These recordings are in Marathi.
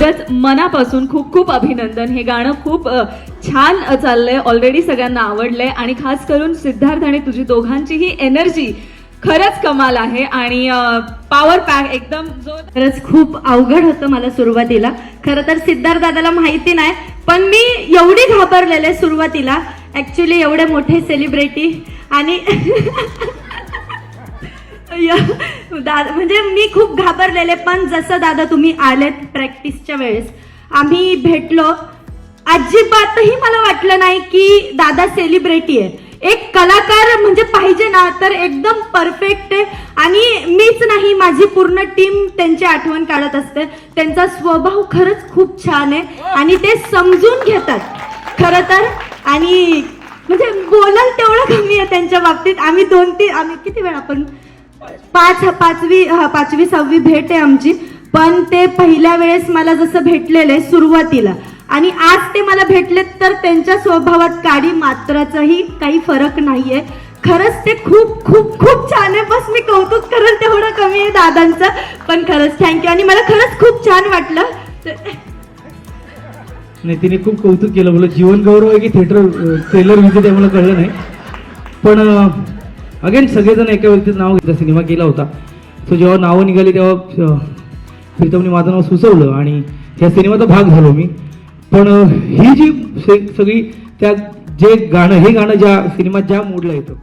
खरंच मनापासून खूप खूप अभिनंदन. हे गाणं खूप छान चाललंय. ऑलरेडी सगळ्यांना आवडलंय. आणि खास करून सिद्धार्थ आणि तुझी दोघांची ही एनर्जी खरंच कमाल आहे. आणि पॉवर पॅक एकदम जो खरंच खूप अवघड होतं मला सुरुवातीला. खरं तर सिद्धार्थ दादाला माहिती नाही पण मी एवढी घाबरलेले सुरुवातीला. ऍक्च्युली एवढे मोठे सेलिब्रिटी आणि दादा म्हणजे मी खूप घाबरलेले पण जसं दादा तुम्ही आलेत प्रॅक्टिसच्या वेळेस आम्ही भेटलो. अजिबातही मला वाटलं नाही की दादा सेलिब्रिटी आहे एक कलाकार म्हणजे पाहिजे ना तर एकदम परफेक्ट आहे. आणि मीच नाही माझी पूर्ण टीम त्यांची आठवण काढत असते. त्यांचा स्वभाव खरंच खूप छान आहे. आणि ते समजून घेतात. खरं तर आणि म्हणजे बोलाल तेवढं कमी आहे त्यांच्या बाबतीत. आम्ही दोन तीन आम्ही किती वेळा आपण पाच पाचवी हा, पाचवी सहावी भेट आहे आमची. पण ते पहिल्या वेळेस मला जसं भेटलेले सुरुवातीला. आणि आज ते मला भेटलेत तर त्यांच्या स्वभावात काडी मात्राचाही काही फरक नाहीये. खरंच ते खूप खूप खूप छान आहे. बस मी कौतुक करेल तेवढं कमी आहे दादांचं. पण खरंच थँक्यू आणि मला खरंच खूप छान वाटलं. नाही तिने खूप कौतुक केलं. मला जीवन गौरव आहे की थिएटर ट्रेलर विजिट आहे मला कळलं नाही. पण अगेन सगळेजण एका व्यक्तीचं नाव घेतलं. सिनेमा केला होता. सो जेव्हा नावं निघाली तेव्हा प्रीतमने माझं नाव सुचवलं आणि त्या सिनेमाचा भाग झालो मी. पण ही जी से- सगळी त्या जे गाणं हे गाणं ज्या सिनेमात ज्या मूडला येतं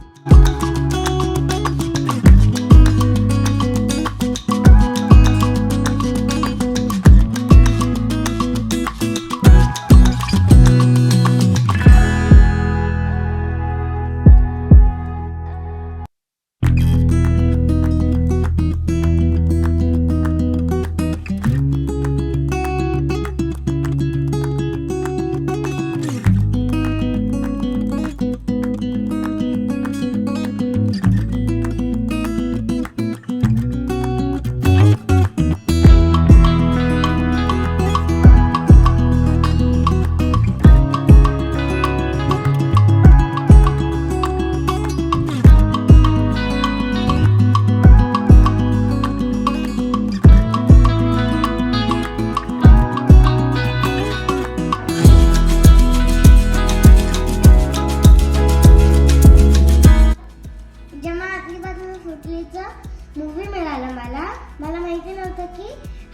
मला माहिती नव्हतं की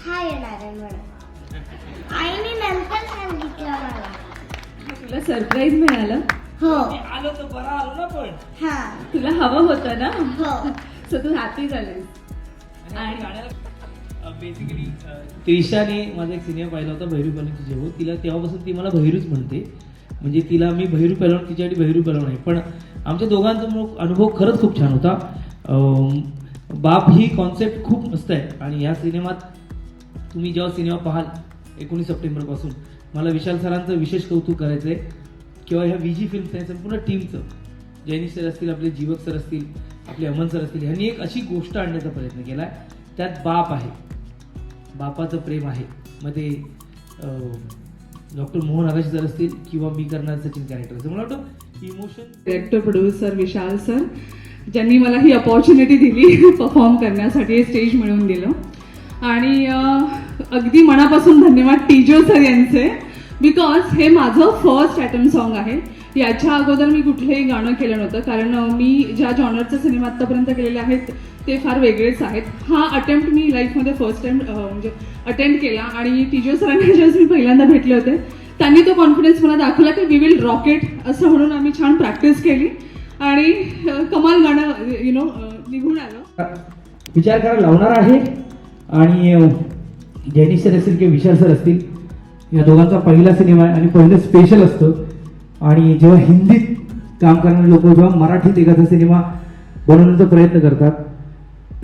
हा येणार आहे म्हणून. आईने नंतर सांगितलं मला. तुला सरप्राईज मिळालं? हो. आलो तर बरा आलो ना पण. हा. तुला हवं होतं ना? हो. सो तू हॅपी झालीस. आणि बेसिकली त्रिशाने माझा एक सिनेमा पाहिला होता भैरू पॅलवनची जेव्हा. तिला तेव्हापासून ती मला भैरूच म्हणते. म्हणजे तिला मी भैरू पॅलवण तिच्यासाठी भैरू पॅलवण आहे पण आमच्या दोघांचा अनुभव खरंच खूप छान होता. बाप ही कॉन्सेप्ट खूप मस्त आहे. आणि या सिनेमात तुम्ही जेव्हा सिनेमा पाहाल एकोणीस सप्टेंबरपासून मला विशाल सरांचं विशेष कौतुक करायचं आहे किंवा ह्या विजी फिल्म्स आहे संपूर्ण टीमचं जैनिश सर असतील आपले जीवक सर असतील आपले अमन सर असतील ह्यांनी एक अशी गोष्ट आणण्याचा प्रयत्न केला आहे त्यात बाप आहे. बापाचं प्रेम आहे. मध्ये डॉक्टर मोहन आगाशी सर असतील किंवा मी करणार सचिन कॅरेक्टर. असं मला वाटतं emotion director producer Vishal sir. ज्यांनी मला ही अपॉर्च्युनिटी दिली परफॉर्म करण्यासाठी हे स्टेज मिळवून दिलं आणि अगदी मनापासून धन्यवाद टीजो सर यांचे बिकॉज हे माझं फर्स्ट ॲटम सॉन्ग आहे. याच्या अगोदर मी कुठलंही गाणं केलं नव्हतं कारण मी ज्या जॉनरचे सिनेमा आत्तापर्यंत केलेले आहेत ते फार वेगळेच आहेत. हा अटेम्प्ट मी लाईफमध्ये फर्स्ट टाइम म्हणजे अटेम्प्ट केला आणि टीजो सरांना ज्यावेळेस मी पहिल्यांदा भेटले होते. त्यांनी तो कॉन्फिडन्स मला दाखवला की वी विल रॉकेट असं म्हणून आम्ही छान प्रॅक्टिस केली. आणि कमाल गाणं यु नो निघून आलं. विचार करायला लावणार आहे. आणि अं, सर असतील किंवा विशाल सर असतील या दोघांचा पहिला सिनेमा आहे आणि पहिलं स्पेशल असतं. आणि जेव्हा हिंदीत काम करणारे लोक जेव्हा मराठीत एखादा सिनेमा बनवण्याचा प्रयत्न करतात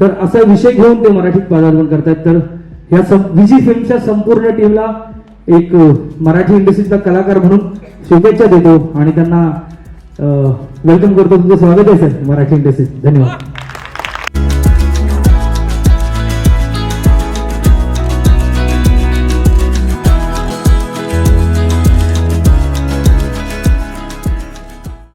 तर असा विषय घेऊन ते मराठीत पदार्पण करतात. तर या सं विजी फिल्मच्या संपूर्ण टीमला एक मराठी इंडस्ट्रीचा कलाकार म्हणून शुभेच्छा देतो. आणि त्यांना वेलकम करतो तुमचं स्वागत आहे सर मराठी इंडस्ट्रीत. धन्यवाद.